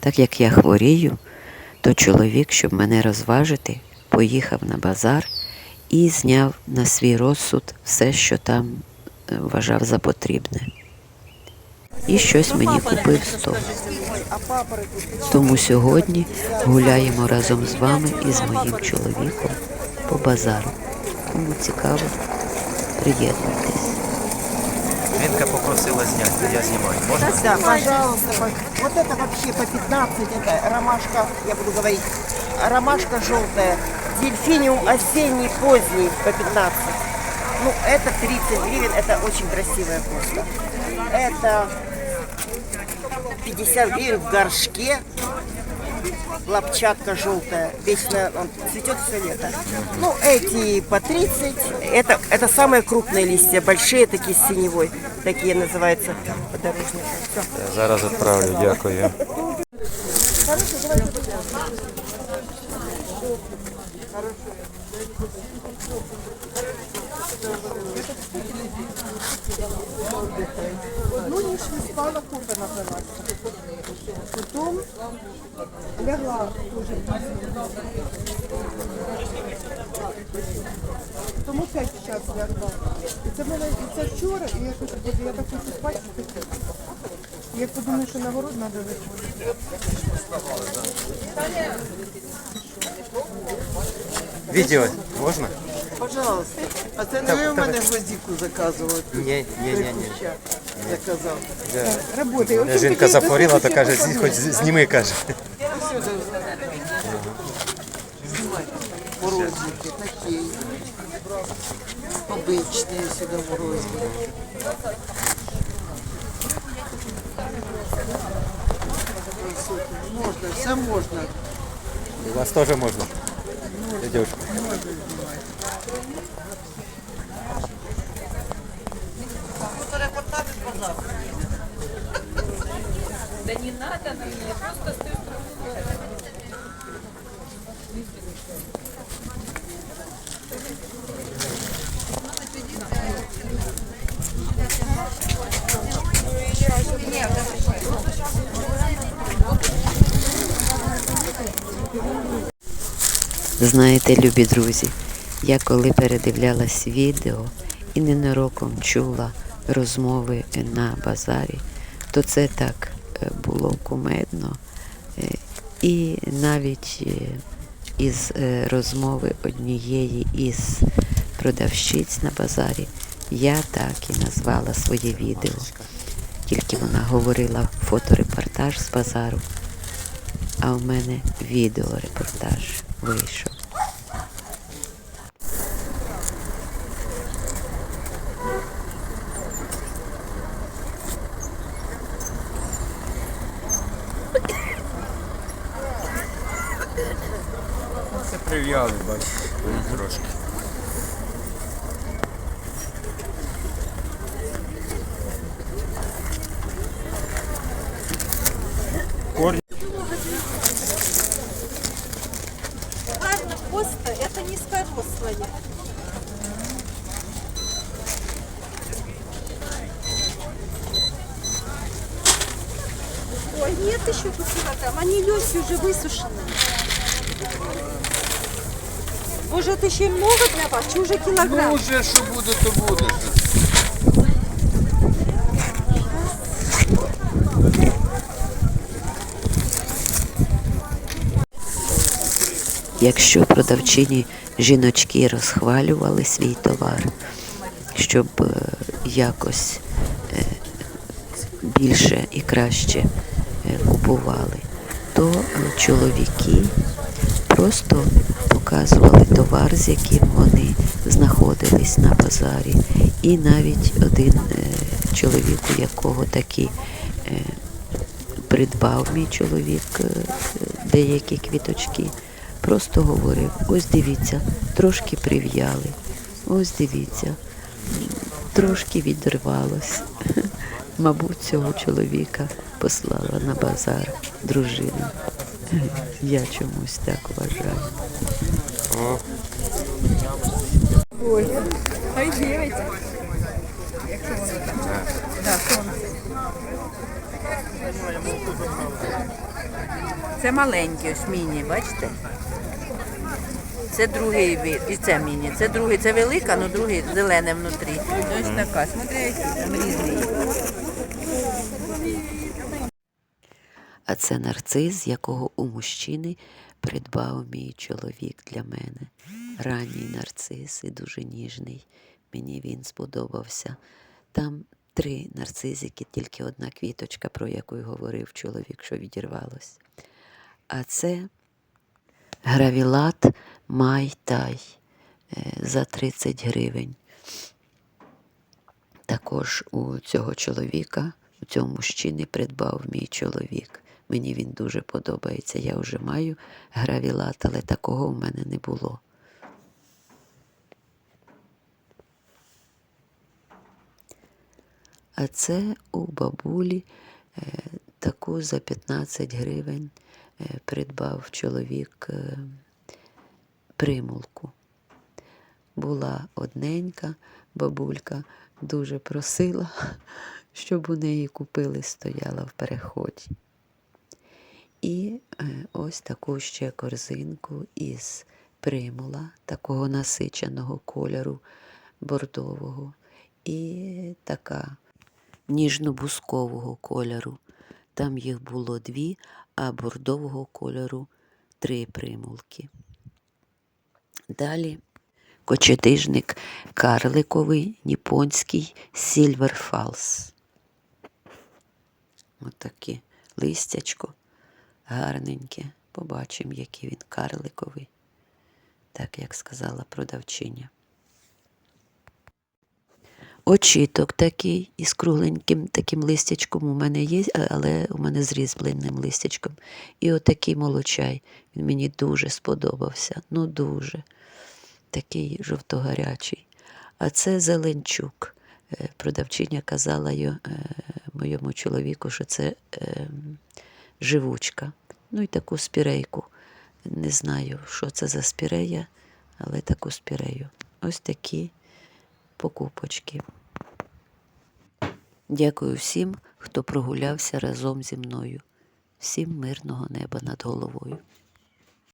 Так як я хворію, то чоловік, щоб мене розважити, поїхав на базар і зняв на свій розсуд все, що там е, вважав за потрібне. І щось мені купив з того. Тому сьогодні гуляємо разом з вами і з моїм чоловіком по базару. Кому цікаво, приєднуйтесь. Вінка попросила зняти, я знімаю. Можна? Да, пожалуйста. по- Вот это вообще по 15, это ромашка, я буду говорить, ромашка желтая, дельфиниум осенний поздний по 15. Ну, это 30 гривен, это очень красивая просто. Это 50 гривен в горшке, лапчатка желтая, вечно он цветет все лето. Ну, эти по 30, это, это самые крупные листья, большие такие с синевой, такие называются подорожники. Зараз відправлю, дякую. Одну ніч не спала, купи напилася. Потім лягла дуже пізно. Тому п'ять час лягла. І це мене і це вчора, і я кажу, «Боже, я так хочу спати. Я подумаю, що на город треба виходити. Відео можна? Пожалуйста. А це не ви в мене гвоздику заказували? Ні, ні, ні, ні. Ще заказав. Работаю. Мене Жінка захворіла, то каже, «Зі- хоч зніми, каже. Морозники такі. Обичні сюди морозні. Можна, все можна. У вас теж можна. Йдеш. Знаєте, любі друзі, я коли передивлялась відео і ненароком чула розмови на базарі, то це так е, було кумедно. Е, І навіть е, із розмови однієї із продавщиць на базарі я так і назвала своє відео. Тільки вона говорила фоторепортаж з базару, а в мене відеорепортаж вийшов. Це прив'яли, бачиш, трошки. Ладно, просто это низкорослая. Ой, нет еще тут килограмм. Они легкие уже высушены. Боже, это еще и много для вас, чи уже килограмм? Уже що буде, то буде. Якщо продавчині жіночки розхвалювали свій товар, щоб е, якось е, більше і краще е, купували, то чоловіки просто показували товар, з яким вони знаходились на базарі. І навіть один е, чоловік, у якого такі е, придбав мій чоловік е, деякі квіточки, просто говорив, ось дивіться, трошки прив'яли, ось дивіться, трошки відривалось. Мабуть, цього чоловіка послала на базар дружина. Я чомусь так вважаю. Хай дивиться. Це маленькі, ось міні, бачите? Це другий вид, і це міні. Це другий, це велика, але другий зелене внутрі. Ось така. Смотри, які. А це нарцис, якого у мужчини придбав мій чоловік для мене. Ранній нарцис і дуже ніжний. Мені він сподобався. Там три нарцизики, тільки одна квіточка, про яку й говорив чоловік, що відірвалось. А це гравілат Май-Тай е, за 30 гривень. Також у цього чоловіка, у цього мужчини придбав мій чоловік. Мені він дуже подобається. Я вже маю гравілат, але такого в мене не було. А це у бабулі е, таку за 15 гривень е, придбав чоловік е, примулку була одненька, бабулька дуже просила, щоб у неї купили, стояла в переході. І е, ось таку ще корзинку із примула, такого насиченого кольору бордового, і така ніжно-бускового кольору. Там їх було дві, а бордового кольору три примулки. Далі кочетижник карликовий, ніпонський Silver Falls. Отаке листячко гарненьке. Побачимо, який він карликовий, так як сказала продавчиня. Очіток такий із кругленьким таким листячком у мене є, але у мене з різьбленим листячком. І отакий молочай. Він мені дуже сподобався. Ну дуже. Такий жовтогарячий. А це зеленчук. Е, Продавчиня казала е, моєму чоловіку, що це е, живучка. Ну і таку спірейку. Не знаю, що це за спірея, але таку спірею. Ось такі покупочки. Дякую всім, хто прогулявся разом зі мною. Всім мирного неба над головою.